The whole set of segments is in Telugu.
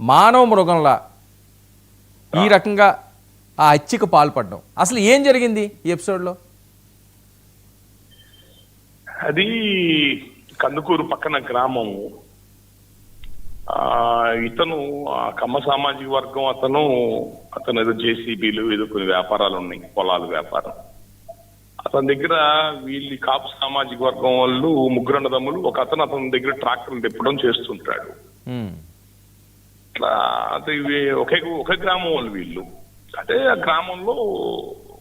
మానవ మృగంలా ఈ రకంగా ఆ హత్యకు పాల్పడడం. అసలు ఏం జరిగింది ఈ ఎపిసోడ్లో? అది కందుకూరు పక్కన గ్రామము. ఆ ఇతను ఆ కమ్మ సామాజిక వర్గం అతను అతను ఏదో జేసీబీలు ఏదో కొన్ని వ్యాపారాలు ఉన్నాయి పొలాలు వ్యాపారం. అతని దగ్గర వీళ్ళ కాపు సామాజిక వర్గం వాళ్ళు ముగ్గురు అన్నదమ్ములు ఒక అతను అతని దగ్గర ట్రాక్టర్లు తిప్పడం చేస్తుంటాడు. ఉమ్, ఇట్లా అంటే ఇవి ఒకే ఒకే గ్రామం వాళ్ళు వీళ్ళు. అంటే ఆ గ్రామంలో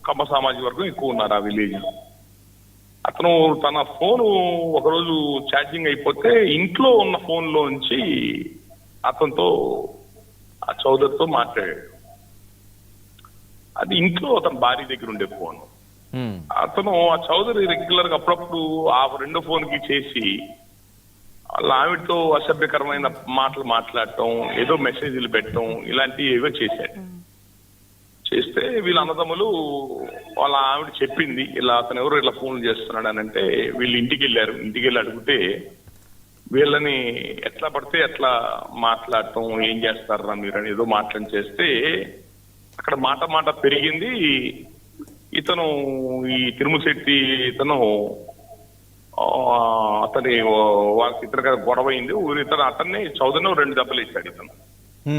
కమ్మ సామాజిక వర్గం ఎక్కువ ఉన్నారు ఆ విలేజ్లో అతను తన ఫోను ఒకరోజు ఛార్జింగ్ అయిపోతే ఇంట్లో ఉన్న ఫోన్లో నుంచి అతనితో ఆ చౌదరితో మాట్లాడాడు. అది ఇంట్లో అతని భార్య దగ్గర ఉండే ఫోన్. అతను ఆ చౌదరి రెగ్యులర్గా అప్పుడప్పుడు ఆ రెండో ఫోన్కి చేసి వాళ్ళ ఆవిడతో అసభ్యకరమైన మాటలు మాట్లాడటం ఏదో మెసేజ్లు పెట్టడం ఇలాంటివి ఏవో చేశాడు చేస్తే వీళ్ళ అన్నదమ్ములు వాళ్ళ ఆవిడ చెప్పింది ఇలా అతను ఎవరు ఇట్లా ఫోన్ చేస్తున్నాడు అని అంటే వీళ్ళు ఇంటికి వెళ్ళారు. ఇంటికి వెళ్ళి అడిగితే వీళ్ళని ఎట్లా పడితే ఎట్లా మాట్లాడటం ఏం చేస్తారా మీరు అని ఏదో మాట్లాడి చేస్తే అక్కడ మాట మాట పెరిగింది. ఇతను ఈ తిరుమల శెట్టి ఇతను అతని వాళ్ళకి ఇతర గొడవ అయింది ఊరి ఇతను అతన్ని చౌదరిని రెండు దెబ్బలు ఇచ్చాడు ఇతను.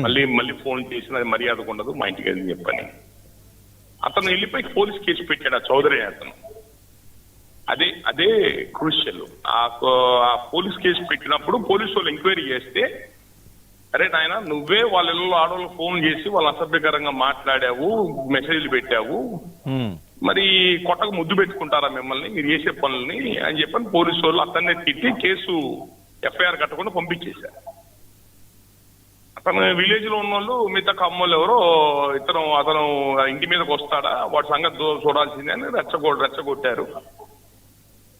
మళ్ళీ మళ్ళీ ఫోన్ చేసిన అది మర్యాద ఉండదు మా ఇంటికి వెళ్ళి చెప్పని. అతను వెళ్ళిపోయి పోలీస్ కేసు పెట్టాడు ఆ చౌదరి అతను. అదే అదే క్రూషియల్. ఆ పోలీస్ కేసు పెట్టినప్పుడు పోలీసు వాళ్ళు ఎంక్వైరీ చేస్తే అరే నాయన నువ్వే వాళ్ళ ఇళ్ళలో ఆడవాళ్ళు ఫోన్ చేసి వాళ్ళు అసభ్యకరంగా మాట్లాడావు మెసేజ్లు పెట్టావు. మరి కొట్టకు ముద్దు పెట్టుకుంటారా మిమ్మల్ని? మీరు చేసే పనుల్ని అని చెప్పని పోలీసు వాళ్ళు అతన్ని తిట్టి కేసు ఎఫ్ఐఆర్ కట్టకుండా పంపించేశారు. అతను విలేజ్లో ఉన్న వాళ్ళు మిగతా కమ్మోళ్ళు ఎవరో ఇతను అతను ఇంటి మీదకి వస్తాడా? వాడి సంగతి చూడాల్సిందే అని రెచ్చగొ రెచ్చగొట్టారు.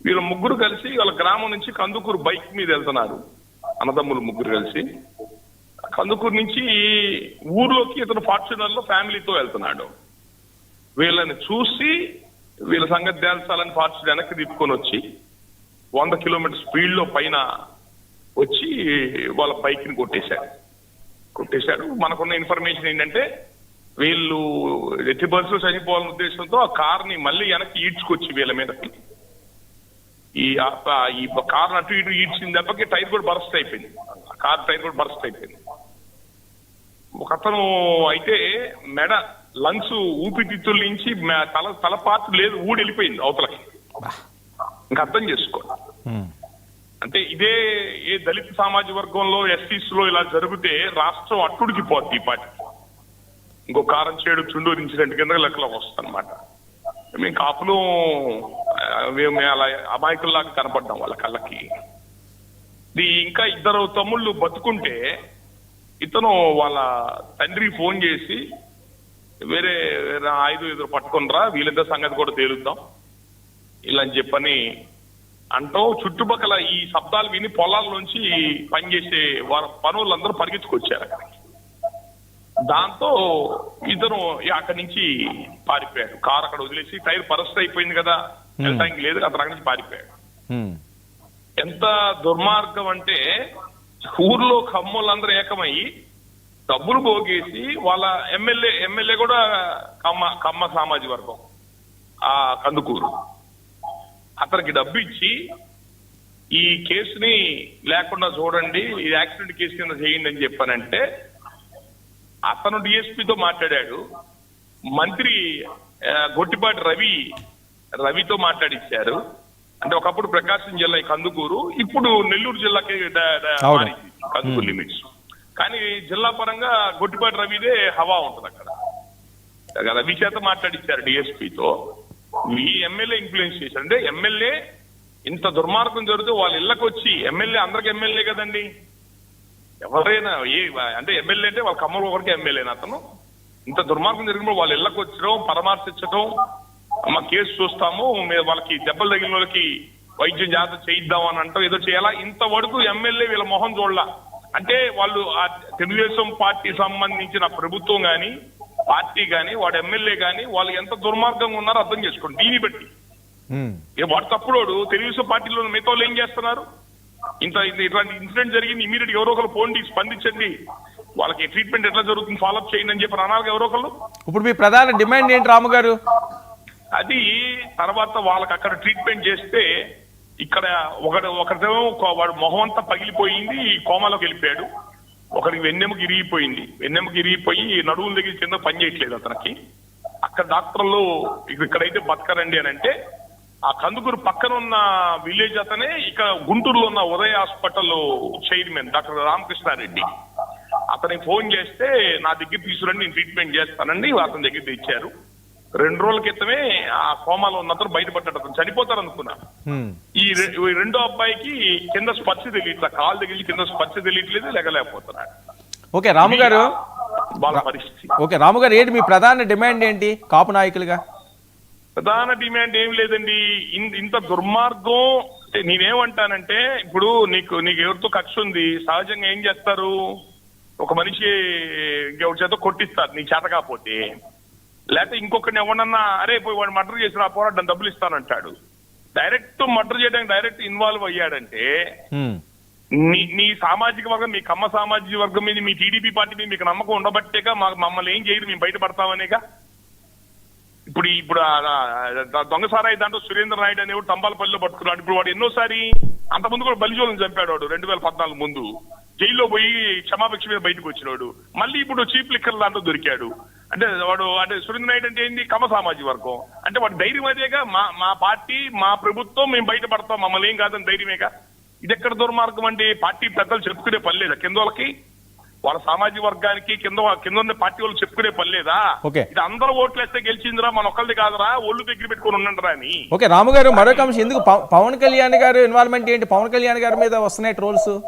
వీళ్ళ ముగ్గురు కలిసి వాళ్ళ గ్రామం నుంచి కందుకూరు బైక్ మీద వెళ్తున్నారు. అన్నదమ్ములు ముగ్గురు కలిసి. కందుకూరు నుంచి ఊర్లోకి ఇతను ఫార్చునర్లో ఫ్యామిలీతో వెళ్తున్నాడు. వీళ్ళని చూసి వీళ్ళ సంగతి తేల్చాలని పార్టీ వెనక్కి తిప్పుకొని వచ్చి వంద కిలోమీటర్ స్పీడ్లో పైన వచ్చి వాళ్ళ బైక్ని కొట్టేశాడు కొట్టేశాడు మనకున్న ఇన్ఫర్మేషన్ ఏంటంటే వీళ్ళు ఎట్టి బస్సులు చనిపోవాలనే ఉద్దేశంతో ఆ కార్ని మళ్ళీ వెనక్కి ఈడ్చుకొచ్చి వీళ్ళ మీదకి ఈ ఈ కార్ అటు ఇటు ఈడ్చిన దెబ్బకి టైర్ కూడా బరస్ట్ అయిపోయింది. ఆ కార్ టైర్ కూడా బరస్ట్ అయిపోయింది. ఒక అతను అయితే మెడ లంగ్స్ ఊపిరితిత్తుల నుంచి తల తల పార్ట్ లేదు ఊడి వెళ్ళిపోయింది అవతలకి. ఇంకా అర్థం చేసుకో. అంటే ఇదే ఏ దళిత సామాజిక వర్గంలో ఎస్సీస్లో ఇలా జరిగితే రాష్ట్రం అట్టుడికి పోద్ది ఈ పాటి ఇంకో కారం చేడు చుండూరు ఇన్సిడెంట్ కింద లెక్కలోకి వస్తుంది అనమాట మేము కాపులు మేము అలా అమాయకుల్లాగా కనపడ్డాం వాళ్ళ కళ్ళకి. ఇది ఇంకా ఇద్దరు తమ్ముళ్ళు బతుకుంటే ఇతను వాళ్ళ తండ్రి ఫోన్ చేసి వేరే వేరే ఐదు ఎదురు పట్టుకునిరా వీళ్ళిద్దరు సంగతి కూడా తేలుద్దాం. ఇలా అని చెప్పని అంటూ. చుట్టుపక్కల ఈ శబ్దాలు విని పొలాల్లోంచి పనిచేసే వాళ్ళ పనులందరూ పరిగెత్తుకొచ్చారు అక్కడికి. దాంతో ఇక అక్కడి నుంచి పారిపోయాడు కారు అక్కడ వదిలేసి టైర్ పరస్ట్ అయిపోయింది కదా. వెళ్ళడానికి లేదు అతను అక్కడి నుంచి పారిపోయాడు. ఎంత దుర్మార్గం అంటే ఊర్లో కమ్మోళ్ళందరూ ఏకమయ్యి డబ్బులు పోగేసి వాళ్ళ ఎమ్మెల్యే ఎమ్మెల్యే కూడా కమ్మ కమ్మ సామాజిక వర్గం ఆ కందుకూరు. అతనికి డబ్బు ఇచ్చి ఈ కేసుని లేకుండా చూడండి ఈ యాక్సిడెంట్ కేసు కింద చేయండి అని చెప్పానంటే అతను డిఎస్పీతో మాట్లాడాడు. మంత్రి గొట్టిపాటి రవి రవితో మాట్లాడిచ్చారు. అంటే ఒకప్పుడు ప్రకాశం జిల్లా కందుకూరు ఇప్పుడు నెల్లూరు జిల్లాకి కందుకూరు లిమిట్స్. కానీ జిల్లా పరంగా గొట్టిపాటి రవిదే హవా ఉంటుంది అక్కడ. రవి చేత మాట్లాడిచ్చారు డిఎస్పీతో. ఈ ఎమ్మెల్యే ఇన్ఫ్లుయెన్స్ చేశారు. అంటే ఎమ్మెల్యే ఇంత దుర్మార్గం జరుగుతూ వాళ్ళ ఇళ్ళకి వచ్చి ఎమ్మెల్యే అందరికి ఎమ్మెల్యే కదండి. ఎవరైనా ఏ అంటే ఎమ్మెల్యే అంటే వాళ్ళ కమ్మలు ఒకరికి ఎమ్మెల్యేనా అతను. ఇంత దుర్మార్గం జరిగినప్పుడు వాళ్ళ ఇళ్ళకి వచ్చడం పరామర్శించడం మా కేసు చూస్తాము వాళ్ళకి దెబ్బలు తగిలిన వాళ్ళకి వైద్యం జాగ్రత్త చేయిద్దాం అని అంటాం. ఏదో చేయాలా? ఇంతవరకు ఎమ్మెల్యే వీళ్ళ మొహం చూడలా. అంటే వాళ్ళు ఆ తెలుగుదేశం పార్టీ సంబంధించిన ప్రభుత్వం గాని పార్టీ గాని వాడు ఎమ్మెల్యే గాని వాళ్ళు ఎంత దుర్మార్గంగా ఉన్నారో అర్థం చేసుకోండి దీన్ని బట్టి. వాడు తప్పుడోడు తెలుగుదేశం పార్టీలో మిగతా వాళ్ళు ఏం చేస్తున్నారు? ఇంత ఇట్లాంటి ఇన్సిడెంట్ జరిగింది ఇమీడియట్ ఎవరో ఒకరు పోండి స్పందించండి. వాళ్ళకి ట్రీట్మెంట్ ఎట్లా జరుగుతుంది ఫాలోఅప్ చేయండి అని చెప్పి అనాలి ఎవరో ఒకళ్ళు? ఇప్పుడు మీ ప్రధాన డిమాండ్ ఏంటి రాము గారు? అది తర్వాత వాళ్ళకి అక్కడ ట్రీట్మెంట్ చేస్తే ఇక్కడ ఒకడు ఒకరిదేమో ఒక- వాడు మొహం అంతా పగిలిపోయింది కోమాలోకి వెళ్ళిపోయాడు. ఒకరికి వెన్నెముకి ఇరిగిపోయింది. వెన్నెముకి ఇరిగిపోయి నడువుల దగ్గర కింద పని చేయట్లేదు అతనికి. అక్కడ డాక్టర్లు ఇక్కడైతే బతకరండి అని అంటే ఆ కందుకూరు పక్కన ఉన్న విలేజ్ అతనే ఇక్కడ గుంటూరులో ఉన్న Udaya hospital chairman doctor Ramakrishna Reddy. అతనికి ఫోన్ చేస్తే నా దగ్గర తీసుకురండి నేను ట్రీట్మెంట్ చేస్తానండి అతని దగ్గర తెచ్చారు. రెండు రోజుల క్రితమే ఆ కోమాలో ఉన్న అతను బయటపడ్డాడు. అతను చనిపోతారు అనుకున్నా ఈ రెండో అబ్బాయికి కింద స్పర్శ తెలియట్లా కాలు తగిలి కింద స్పర్శ తెలియట్లేదు లేకలేకపోతున్నాడు ఓకే రాము గారు? వాళ్ళ పరిస్థితి. ఓకే రాము గారు ఏంటి మీ ప్రధాన డిమాండ్ ఏంటి కాపు నాయకులుగా? ప్రధాన డిమాండ్ ఏం లేదండి. ఇంత దుర్మార్గం నేనేమంటానంటే ఇప్పుడు నీకు నీకు ఎవరితో కక్ష ఉంది సహజంగా ఏం చేస్తారు? ఒక మనిషి ఇంకెవరి చేత కొట్టిస్తారు నీకు చేత కాకపోతే. లేకపోతే ఇంకొకరిని ఎవరన్నా అరే పోయి వాడు మర్డర్ చేసిన ఆ పోరాటం డబ్బులు ఇస్తానంటాడు. డైరెక్ట్ మర్డర్ చేయడానికి డైరెక్ట్ ఇన్వాల్వ్ అయ్యాడంటే నీ సామాజిక వర్గం మీ కమ్మ సామాజిక వర్గం మీద మీ టీడీపీ పార్టీ మీద మీకు నమ్మకం ఉండబట్టేగా మా మమ్మల్ని ఏం చేయరు మేము బయటపడతామనేగా ఇప్పుడు ఇప్పుడు ఆ- ఆ దొంగ సారాయి దాంట్లో సురేంద్ర నాయుడు అనేవాడు తంబాలపల్లిలో పట్టుకున్నాడు. ఇప్పుడు వాడు ఎన్నోసారి అంతకుముందు కూడా బలిజోలను చంపాడు వాడు రెండు వేల పద్నాలుగు ముందు. జైల్లో పోయి క్షమాభిక్ష మీద బయటకు వచ్చినాడు. మళ్ళీ ఇప్పుడు చీప్ లిక్కర్ దాంట్లో దొరికాడు. అంటే వాడు అంటే సురేంద్ర నాయుడు అంటే ఏంది? కమ సామాజిక వర్గం. అంటే వాడు ధైర్యం అదేగా మా మా పార్టీ మా ప్రభుత్వం మేము బయటపడతాం మమ్మల్ని ఏం కాదని ధైర్యమేగా? ఇది ఎక్కడ దుర్మార్గం అంటే పార్టీ పెద్దలు చెప్పుకునే పని లేదా? కింద వాళ్ళకి? వాళ్ళ సామాజిక వర్గానికి కింద కింద ఉన్న పార్టీ వాళ్ళు చెప్పుకునే పని లేదా. ఇది అందరూ ఓట్లు వేస్తే గెలిచిందిరా మన ఒక్కరిది కాదురా ఒళ్ళు దగ్గర పెట్టుకుని ఉండండిరా అని. ఓకే రాము గారు మరొక అంశం ఎందుకు? పవ- పవన్ కళ్యాణ్ గారు ఇన్వాల్వ్మెంట్ ఏంటి? పవన్ కళ్యాణ్ గారి మీద వస్తున్నాయి ట్రోల్స్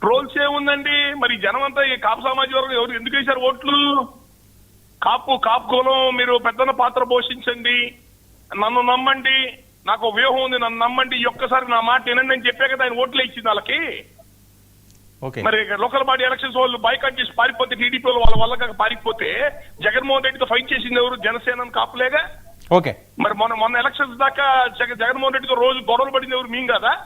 ట్రోల్స్ ఏముందండి? మరి జనం అంతా ఈ కాపు సామాజిక వర్గం ఎవరు ఎందుకు వేశారు ఓట్లు? కాపు కాపు కులం మీరు పెద్దన్న పాత్ర పోషించండి. నన్ను నమ్మండి. నాకు వ్యూహం ఉంది నన్ను నమ్మండి. ఒక్కసారి నా మాట వినండి అని చెప్పే కదా ఆయన ఓట్లు ఇచ్చింది వాళ్ళకి. మరి లోకల్ బాడీ ఎలక్షన్స్ వాళ్ళు బైకాట్ చేసి పారిపోతే టీడీపీ వాళ్ళు వల్ల కాక పారిపోతే జగన్మోహన్ రెడ్డితో ఫైట్ చేసింది ఎవరు? జనసేన కాపులేగా? ఓకే. మరి మొన్న మొన్న ఎలక్షన్స్ దాకా జగ- జగన్మోహన్ రెడ్డితో రోజు గొడవలు పడింది ఎవరు? మీం కదా?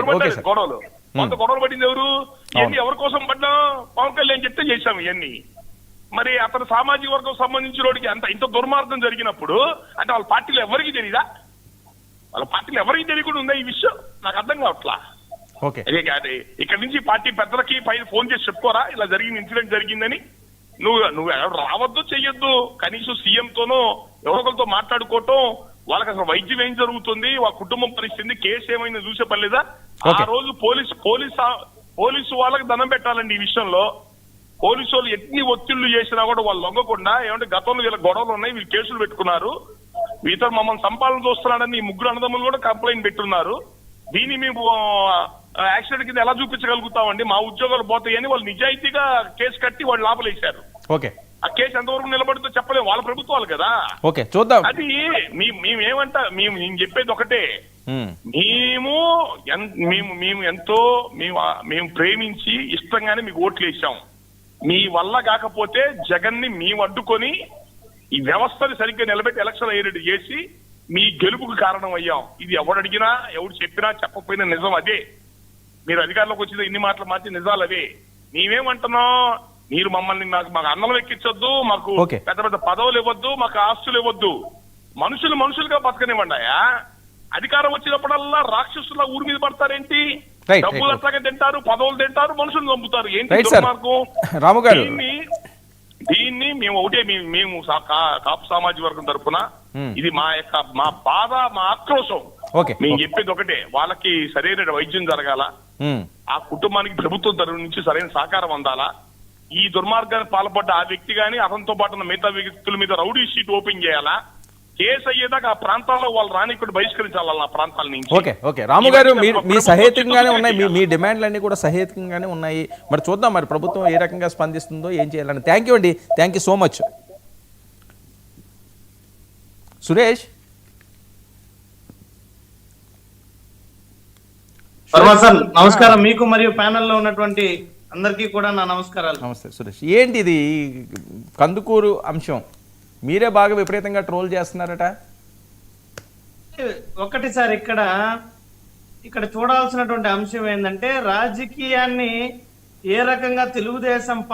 పడ్డారు Okay, sir. గొడవలు కొంత గొడవలు పడింది ఎవరు? ఇవన్నీ. ఎవరి కోసం పడ్డాం? పవన్ కళ్యాణ్ చెప్తే చేశాం ఇవన్నీ. మరి అతను సామాజిక వర్గం సంబంధించిన వాడికి అంత ఇంత దుర్మార్గం జరిగినప్పుడు అంటే వాళ్ళ పార్టీలో ఎవరికి తెలియదా వాళ్ళ పార్టీలో ఎవరికి తెలియకుండా ఉందా ఈ విషయం? నాకు అర్థం కావట్లా. ఓకే. ఇక్కడ నుంచి పార్టీ పెద్దలకి పైన ఫోన్ చేసి చెప్పుకోరా ఇలా జరిగిన ఇన్సిడెంట్ జరిగిందని. నువ్వు నువ్వు ఎవరు రావద్దు చెయ్యొద్దు. కనీసం సీఎం తోనో ఎవరొకరితో మాట్లాడుకోవటం వాళ్ళకి అసలు వైద్యం ఏం జరుగుతుంది వాళ్ళ కుటుంబం పరిస్థితి కేసు ఏమైనా చూసే పని లేదా? ఆ. రోజు పోలీసు పోలీసు పోలీసు వాళ్ళకి దండం పెట్టాలండి ఈ విషయంలో. పోలీసు వాళ్ళు ఎన్ని ఒత్తిళ్ళు చేసినా కూడా వాళ్ళు లొంగకుండా ఏమంటే గతంలో వీళ్ళ గొడవలు ఉన్నాయి వీళ్ళు కేసులు పెట్టుకున్నారు. వీతో మమ్మల్ని సంపాదన చూస్తున్నాడని ఈ ముగ్గురు అన్నదమ్ములు కూడా కంప్లైంట్ పెట్టున్నారు. దీన్ని మేము యాక్సిడెంట్ కింద ఎలా చూపించగలుగుతామండి? మా ఉద్యోగాలు పోతాయని వాళ్ళు నిజాయితీగా కేసు కట్టి వాళ్ళు లోపలేశారు. ఓకే. ఆ కేసు ఎంతవరకు నిలబడుతుందో చెప్పలేము వాళ్ళ ప్రభుత్వాలు కదా. ఓకే చూద్దాం. అది మీ మేమేమంటా మేము నేను చెప్పేది ఒకటే. మేము మేము మేము ఎంతో మేము మేము ప్రేమించి ఇష్టంగానే మీకు ఓట్లు వేసాం మీ వల్ల కాకపోతే జగన్ని మేము అడ్డుకొని ఈ వ్యవస్థని సరిగ్గా నిలబెట్టి ఎలక్షన్ అయ్యేటట్టు చేసి మీ గెలుపుకు కారణం అయ్యాం. ఇది ఎవడు అడిగినా ఎవడు చెప్పినా చెప్పకపోయినా నిజం అదే. మీరు అధికారంలోకి వచ్చిన ఇన్ని మాటలు మార్చి నిజాలు అవే. మేమేమంటున్నాం? మీరు మమ్మల్ని మాకు మాకు అన్నం ఎక్కించొద్దు మాకు. పెద్ద పెద్ద పదవులు ఇవ్వద్దు మాకు ఆస్తులు ఇవ్వద్దు. మనుషులు మనుషులుగా బతకనివ్వండియా అధికారం వచ్చినప్పుడల్లా రాక్షసుల ఊరి మీద పడతారేంటి? డబ్బులు. అట్లాగే తింటారు పదవులు తింటారు మనుషులు చంపుతారు ఏంటి. దుర్మార్గం రాము గారు. దీన్ని మేము ఒకటే మేము- కాపు సామాజిక వర్గం తరఫున Hmm. ఇది మా యొక్క మా బాధ మా ఆక్రోశం మేము చెప్పేది ఒకటే వాళ్ళకి సరైన వైద్యం జరగాల హ్మ్. ఆ కుటుంబానికి ప్రభుత్వం తరఫు నుంచి సరైన సహకారం అందాలా ఈ దుర్మార్గానికి పాల్పడ్డ ఆ వ్యక్తి గాని అతనితో పాటు ఉన్న మిగతా వ్యక్తుల మీద రౌడీ షీట్ ఓపెన్ చేయాలా కేసు అయ్యేదాకా ఆ ప్రాంతాల్లో వాళ్ళు రానిక్కడ బహిష్కరించాలి ఆ ప్రాంతాల నుంచి. Okay okay. రాము గారు మీ మీ సహేతుకంగానే ఉన్నాయి. మీ మీ డిమాండ్లన్నీ కూడా సహేతుకంగానే ఉన్నాయి. మరి చూద్దాం మరి ప్రభుత్వం ఏ రకంగా స్పందిస్తుందో ఏం చేయాలని. థ్యాంక్ యూ అండి. Thank you so much Suresh? Sir నమస్కారం. మీకు మరియు ప్యానెల్లో ఉన్నటువంటి అందరికీ కూడా నా నమస్కారాలు. నమస్తే సురేష్. ఏంటి ఇది కందుకూరు అంశం? మీరే బాగా విపరీతంగా ట్రోల్ చేస్తున్నారట? ఒకటి సార్ ఇక్కడ ఇక్కడ చూడాల్సినటువంటి అంశం ఏంటంటే రాజకీయాన్ని ఏ రకంగా తెలుగుదేశం